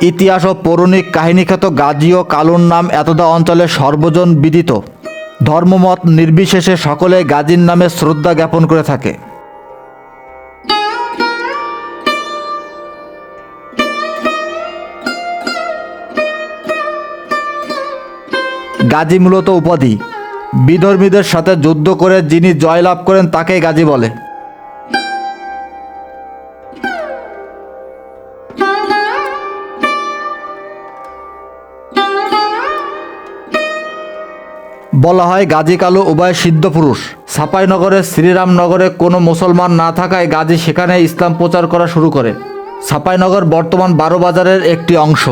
ইতিহাস ও পৌরাণিক কাহিনীখ্যাত গাজী ও কালুর নাম এতদা অঞ্চলে সর্বজন বিদিত। ধর্মমত নির্বিশেষে সকলে গাজীর নামে শ্রদ্ধা জ্ঞাপন করে থাকে। গাজী মূলত উপাধি। বিধর্মীদের সাথে যুদ্ধ করে যিনি জয়লাভ করেন তাকেই গাজী বলে। বলা হয় গাজী কালু উভয় সিদ্ধ পুরুষ। সাপাইনগরে, শ্রীরামনগরে কোনো মুসলমান না থাকায় গাজী সেখানে ইসলাম প্রচার করা শুরু করে। সাপাইনগর বর্তমান বারো বাজারের একটি অংশ।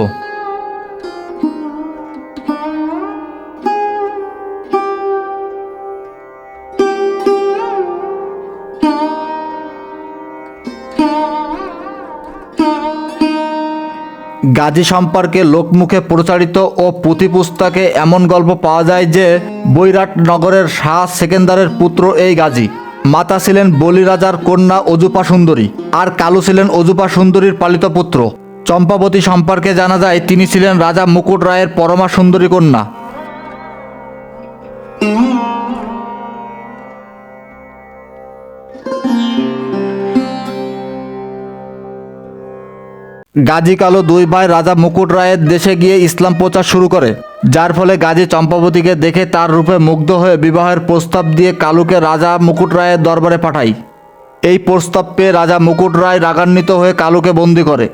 গাজী সম্পর্কে লোকমুখে প্রচারিত ও পুঁথিপুস্তকে এমন গল্প পাওয়া যায় যে বৈরাট নগরের শাহ সেকেন্দারের পুত্র এই গাজী। মাতা ছিলেন বলি রাজার কন্যা অজুপা সুন্দরী আর কালু ছিলেন অজুপা সুন্দরীর পালিত পুত্র। চম্পাবতী সম্পর্কে জানা যায়, তিনি ছিলেন রাজা মুকুট রায়ের পরমা সুন্দরী কন্যা। গাজী কালো দুই ভাই রাজা মুকুট রায়ের দেশে গিয়ে ইসলাম প্রচার শুরু করে, যার ফলে গাজী চম্পাবতীকে দেখে তার রূপে মুগ্ধ হয়ে বিবাহের প্রস্তাব দিয়ে কালুকে রাজা মুকুট রায়ের দরবারে পাঠায় এই প্রস্তাব পেয়ে রাজা মুকুট রায় রাগান্বিত হয়ে কালুকে বন্দি করে।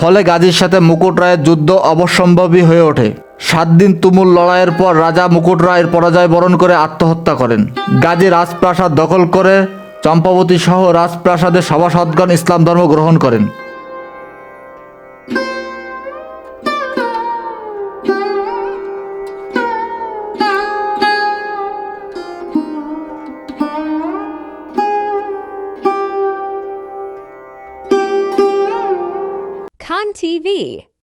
ফলে গাজীর সাথে মুকুট রায়ের যুদ্ধ অবশ্যম্ভাবী হয়ে ওঠে। সাত দিন তুমুল লড়াইয়ের পর রাজা মুকুট রায়ের পরাজয় বরণ করে আত্মহত্যা করেন গাজী রাজপ্রাসাদ দখল করে চম্পাবতী সহ রাজপ্রাসাদে সভাসদগণ ইসলাম ধর্ম গ্রহণ করেন TV.